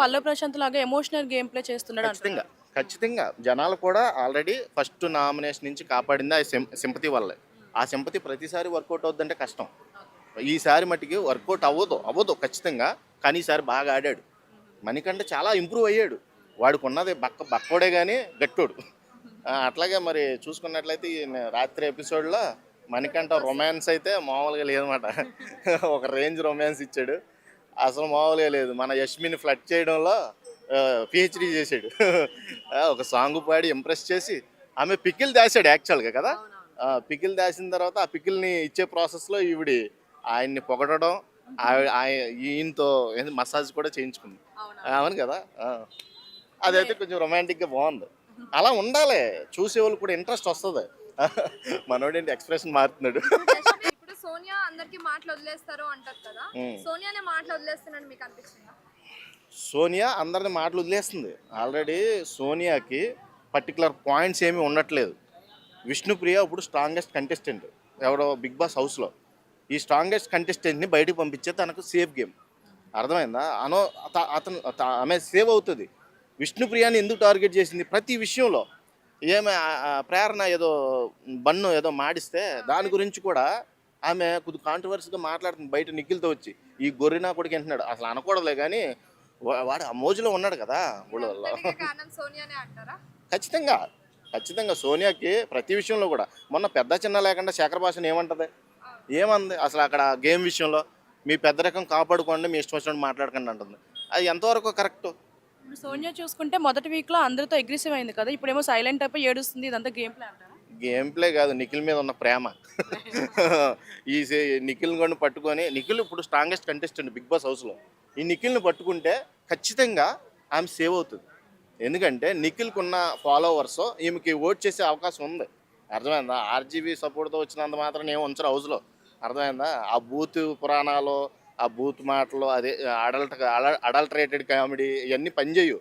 పల్లవి ప్రశాంత్ లాగా emotional game play చేస్తున్నాడు ఖచ్చితంగా ఖచ్చితంగా. జనాలు కూడా ఆల్రెడీ ఫస్ట్ నామినేషన్ నుంచి కాపాడింది ఆ సింపతి వల్లే. ఆ సింపతి ప్రతిసారి వర్కౌట్ అవుద్దంటే కష్టం. ఈసారి మట్టికి వర్కౌట్ అవ్వదు అవ్వదు ఖచ్చితంగా. కానీ ఈసారి బాగా ఆడాడు. మణికంటే చాలా ఇంప్రూవ్ అయ్యాడు. వాడికి ఉన్నది బక్క బక్కోడే కానీ గట్టోడు. అట్లాగే మరి చూసుకున్నట్లయితే ఈ రాత్రి ఎపిసోడ్లో మణికంఠ రొమాన్స్ అయితే మామూలుగా లేదన్నమాట. ఒక రేంజ్ రొమాన్స్ ఇచ్చాడు. అసలు మామూలుగా లేదు. మన యష్మిని ఫ్లడ్ చేయడంలో పిహెచ్డి చేశాడు. ఒక సాంగ్ పాడి ఇంప్రెస్ చేసి ఆమె పికిల్ దాశాడు యాక్చువల్గా కదా? పికిల్ దాసిన తర్వాత ఆ పికిల్ని ఇచ్చే ప్రాసెస్లో ఈవిడి ఆయన్ని పొగడడం ఈయనతో మసాజ్ కూడా చేయించుకుంది. అవును? కదా. అదైతే కొంచెం రొమాంటిక్గా బాగుంది. అలా ఉండాలి. చూసేవాళ్ళు కూడా ఇంట్రెస్ట్ వస్తుంది. మనోడేంటి ఎక్స్ప్రెషన్ మారుతున్నాడు. సోనియా అందరికి మాటలు వదిలేస్తారు అంటారు కదా. సోనియానే మాటలు వదిలేస్తున్నాడు మీకు అనిపిస్తుందా సోనియా అందరిని మాటలు వదిలేస్తుంది. ఆల్రెడీ సోనియాకి పర్టికులర్ పాయింట్స్ ఏమీ ఉండట్లేదు. విష్ణుప్రియ ఇప్పుడు స్ట్రాంగెస్ట్ కంటెస్టెంట్ ఎవరో బిగ్ బాస్ హౌస్లో. ఈ స్ట్రాంగెస్ట్ కంటెస్టెంట్ని బయటకు పంపించే తనకు సేఫ్ గేమ్ అర్థమైందా? అనో అత- అతను అత- ఆమె సేవ్ అవుతుంది. విష్ణుప్రియాని ఎందుకు టార్గెట్ చేసింది? ప్రతి విషయంలో. ఏమే ప్రేరణ ఏదో బన్ను ఏదో మాడిస్తే దాని గురించి కూడా ఆమె కొద్ది కాంట్రవర్సీగా మాట్లాడుతుంది బయట నిఖిల్తో వచ్చి. ఈ గొర్రెనా కొడుకు అంటున్నాడు. అసలు అనకూడదులే కానీ వా- వాడు ఆ మోజులో ఉన్నాడు కదా ఊళ్ళో. అంతటికీ కారణం సోనియానే అంటారా? ఖచ్చితంగా ఖచ్చితంగా సోనియాకి ప్రతి విషయంలో కూడా. మొన్న పెద్ద చిన్న లేకుండా శేఖర్ భాషను ఏమంటది? ఏమంది? అసలు అక్కడ గేమ్ విషయంలో మీ పెద్ద రకం కాపాడుకోండి మీ ఇష్టం వచ్చినట్టు మాట్లాడకండి అంటుంది. అది ఎంతవరకు కరెక్ట్? ఇప్పుడు సోనియా చూసుకుంటే మొదటి వీక్లో అందరితో అగ్రెసివ్ అయింది కదా. ఇప్పుడేమో సైలెంట్ అయిపోయి ఏడుస్తుంది. ఇదంతా గేమ్ ప్లే అంటారా? గేమ్ ప్లే కాదు నిఖిల్ మీద ఉన్న ప్రేమ. ఈ సే- నిఖిల్ కూడా పట్టుకొని నిఖిల్ ఇప్పుడు స్ట్రాంగెస్ట్ కంటెస్టెంట్ బిగ్ బాస్ హౌస్లో ఈ నిఖిల్ని పట్టుకుంటే ఖచ్చితంగా ఆమె సేవ్ అవుతుంది. ఎందుకంటే నిఖిల్కి ఉన్న ఫాలోవర్స్ ఈమెకి ఓట్ చేసే అవకాశం ఉంది. అర్థమైందా? ఆర్జీబీ సపోర్ట్తో వచ్చినంత మాత్రం ఏమి ఉంచరు హౌస్లో అర్థమైందా? ఆ బూత్ పురాణాలు ఆ బూత్ మాటలు అదే అడల్ట్ అడల్టరేటెడ్ కామెడీ ఇవన్నీ పనిచేయు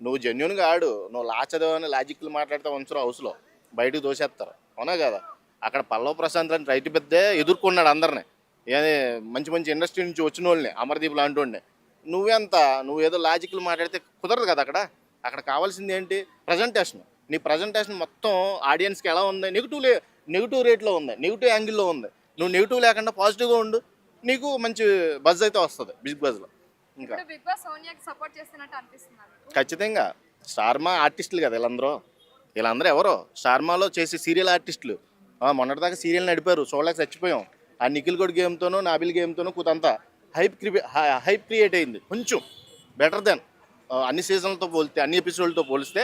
నువ్వు జెన్యున్గా ఆడు నువ్వు లాచదేవని లాజిక్లు మాట్లాడితే ఉంచరు హౌస్లో బయటకు దోసేస్తారు అవునా కదా? అక్కడ పల్లవ ప్రశాంత్ అని రైతు పెద్దే ఎదుర్కొన్నాడు అందరిని. ఏది మంచి మంచి ఇండస్ట్రీ నుంచి వచ్చిన వాళ్ళని అమర్దీప్ లాంటి వాడిని. నువ్వెంత? నువ్వు ఏదో లాజిక్లు మాట్లాడితే కుదరదు కదా అక్కడ? అక్కడ కావాల్సింది ఏంటి? ప్రజెంటేషన్. నీ ప్రజెంటేషన్ మొత్తం ఆడియన్స్కి ఎలా ఉంది? నెగిటివ్ లే నెగిటివ్ రేట్లో ఉంది. నెగిటివ్ యాంగిల్లో ఉంది. నువ్వు నెగిటివ్ లేకుండా పాజిటివ్గా ఉండు. నీకు మంచి బజ్ అయితే వస్తుంది బిగ్ బజ్లో. ఇంకా. ఇప్పుడు బిగ్ బాస్ సోనియాకి సపోర్ట్ చేస్తున్నట్టు అనిపిస్తున్నారు ఖచ్చితంగా. స్టార్మా ఆర్టిస్టులు కదా వీళ్ళందరూ. వీళ్ళందరూ ఎవరో? షార్మాలో చేసే సీరియల్ ఆర్టిస్టులు మొన్నటిదాకా సీరియల్ నడిపారు. చూడలేక చచ్చిపోయాం. ఆ నిఖిల్ గౌడ్ గేమ్తోనూ నాబిల్ గేమ్తోనూ కూతంతా హైప్ క్రిపే హైప్ క్రియేట్ అయింది. కొంచెం బెటర్ దెన్ అన్ని సీజన్లతో పోలిస్తే అన్ని ఎపిసోడ్లతో పోలిస్తే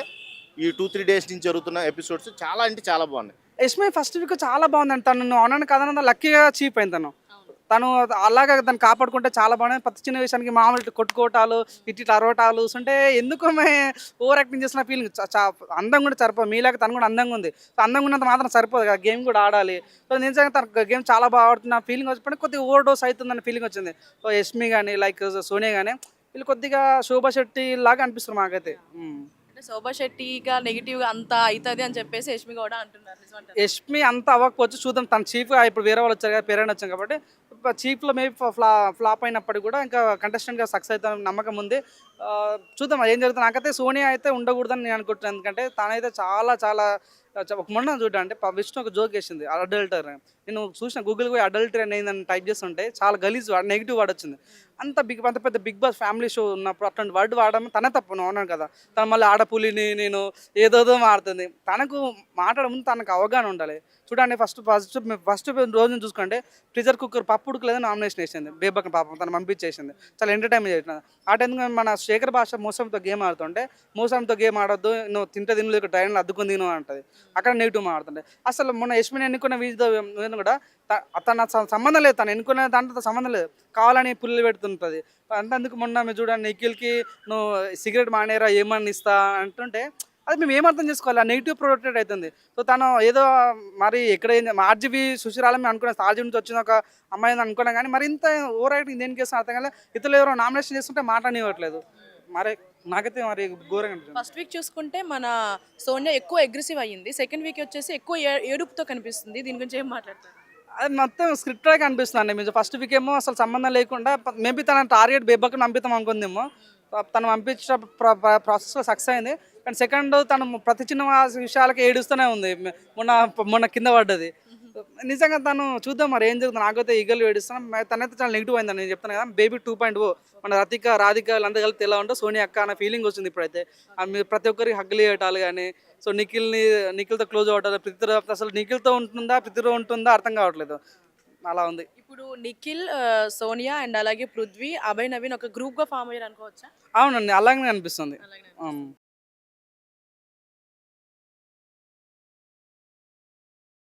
ఈ టూ త్రీ డేస్ నుంచి జరుగుతున్న ఎపిసోడ్స్ చాలా అంటే చాలా బాగున్నాయి. ఎస్మై ఫస్ట్ వీక్ చాలా బాగుందండి తను ఆనని కథనంతా లక్కీగా చీప్ అయింది తను. తను అలాగా దాన్ని కాపాడుకుంటే చాలా బాగుంది ప్రతి చిన్న విషయానికి మామూలు కొట్టుకోవటాలు ఇటు ఇట్లా అరవటాలు అంటే ఎందుకు ఓవర్ యాక్టింగ్ చేసిన ఫీలింగ్ అందంగా కూడా సరిపోదు. మీలాగా తను కూడా అందంగా ఉంది. సో అందంగా ఉన్నంత మాత్రం సరిపోదు. కదా గేమ్ కూడా ఆడాలి. సో నిజంగా తన గేమ్ చాలా బాగా ఆడుతున్న ఫీలింగ్ వచ్చినప్పుడు కొద్దిగా ఓవర్ డోస్ అవుతుందన్న ఫీలింగ్ వచ్చింది. సో యష్మి కానీ లైక్ సోనియా కానీ వీళ్ళు కొద్దిగా శోభా శెట్టి లాగా అనిపిస్తారు మాకైతే. అంటే శోభా శెట్టిగా నెగిటివ్గా అంత అవుతుంది అని చెప్పేసి యష్మి కూడా అంటున్నారు? యష్మి అంత అవ్వకపోవచ్చు. చూద్దాం. తన చీఫ్గా ఇప్పుడు వేరే వాళ్ళు వచ్చారు కదా పేరెంట్ వచ్చాం కాబట్టి. చీఫ్లో మేబీ ఫ్లా ఫ్లాప్ అయినప్పటికీ కూడా ఇంకా కంటెస్టెంట్గా సక్సెస్ అవుతాను నమ్మకం ఉంది. చూద్దాం ఏం జరుగుతుంది. నాకైతే సోనియా అయితే ఉండకూడదని నేను అనుకుంటున్నాను. ఎందుకంటే తనైతే చాలా చాలా ఒక మొన్న చూడ అంటే విష్ణు ఒక జోక్ వేసింది అడల్టర్ నేను చూసిన గూగుల్ పోయి అడల్టర్ అని ఏందని టైప్ చేస్తుంటే చాలా గలీజ్ నెగిటివ్ వర్డ్ వచ్చింది. అంత బిగ్ అంత పెద్ద బిగ్ బాస్ ఫ్యామిలీ షో ఉన్నప్పుడు అట్లాంటి వర్డ్ వాడడం తనే తప్పు అన్నాను కదా. తను మళ్ళీ ఆడపులిని నేను ఏదోదో మారుతుంది. తనకు మాట్లాడే ముందు తనకు అవగాహన ఉండాలి. చూడండి ఫస్ట్ ఫస్ట్ ఫస్ట్ రోజున చూసుకుంటే ప్రిజర్ కుక్కర్ పప్పు ఉడకలేదు నామినేషన్ వేసింది. బేబక్ పాపం తను పంపించేసింది. చాలా ఎంటర్టైన్మెంట్ చేసిన ఆ టైం మన శేఖర్ భాష మోసంతో గేమ్ ఆడుతుంటే మోసంతో గేమ్ ఆడొద్దు నువ్వు తింటే తినలేదు ట్రైన్లో అద్దుకుని తిను అంటది. అక్కడ నెగిటివ్ మాడుతుండే అసలు మొన్న యశ్మిని ఎన్నుకున్న వీధితో కూడా తన సంబంధం లేదు. తను ఎన్నుకున్న దాంట్లో సంబంధం లేదు. కావాలని పుల్లలు పెడుతుంటుంది. అంతేందుకు మొన్న మీరు చూడండి నిఖిల్కి నువ్వు సిగరెట్ మానేరా ఏమని ఇస్తా అంటుంటే అది మేము ఏమర్థం చేసుకోవాలి? ఆ నెగిటివ్ ప్రొడక్టెడ్ అవుతుంది సో తను ఏదో మరి ఎక్కడ ఆర్జీబీ సుశీరాలని మేము అనుకున్నాం ఆర్జీ నుంచి వచ్చిన ఒక అమ్మాయి అని అనుకున్నాం కానీ మరి ఇంత ఓవర్ రైటింగ్ దేనికి చేస్తాను అర్థం కానీ ఇతరులు ఎవరో నామినేషన్ చేస్తుంటే మాట్లాడనివ్వట్లేదు. మరి నాకైతే మరి ఘోరంగా ఫస్ట్ వీక్ చూసుకుంటే మన సోనియా ఎక్కువ అగ్రెసివ్ అయ్యింది. సెకండ్ వీక్ వచ్చేసి ఎక్కువ ఏ- ఏడుపుతో కనిపిస్తుంది. దీని గురించి ఏం మాట్లాడతారు? అది మొత్తం స్క్రిప్ట్ లాగా అనిపిస్తుంది అండి మీరు ఫస్ట్ వీక్ ఏమో అసలు సంబంధం లేకుండా మేబీ తన టార్గెట్ బేబక్ నంపితాం అనుకుందేమో. తను పంపించిన ప్రాసెస్లో సక్సెస్ అయింది. కానీ సెకండ్ తను ప్రతి చిన్న విషయాలకి ఏడుస్తూనే ఉంది. మొన్న మొన్న కింద పడ్డది. నిజంగా తను చూద్దాం మరి ఏం జరుగుతుంది. నాకైతే ఈగలు ఏడుస్తాను మ- తనైతే చాలా నెగిటివ్ అయిందని నేను చెప్తాను కదా బేబీ టూ పాయింట్ ఓ మన రతిక రాధిక వీళ్ళందరూ కలిపి ఎలా ఉంటో సోనియా అక్క అనే ఫీలింగ్ వచ్చింది ఇప్పుడైతే. ప్రతి ఒక్కరికి హగ్గులు ఇవ్వటాలు కానీ సో నిఖిల్ని నిఖిల్తో క్లోజ్ అవ్వటాలు పృథ్వీ అసలు నిఖిల్తో ఉంటుందా పృథ్వీతో ఉంటుందా అర్థం కావట్లేదు. అలా ఉంది. ఇప్పుడు నిఖిల్ సోనియా అండ్ అలాగే పృథ్వీ అభయ్ నవీన్ ఒక గ్రూప్గా ఫామ్ అయ్యారు అనుకోవచ్చా? అవునండి అలాగే అనిపిస్తుంది.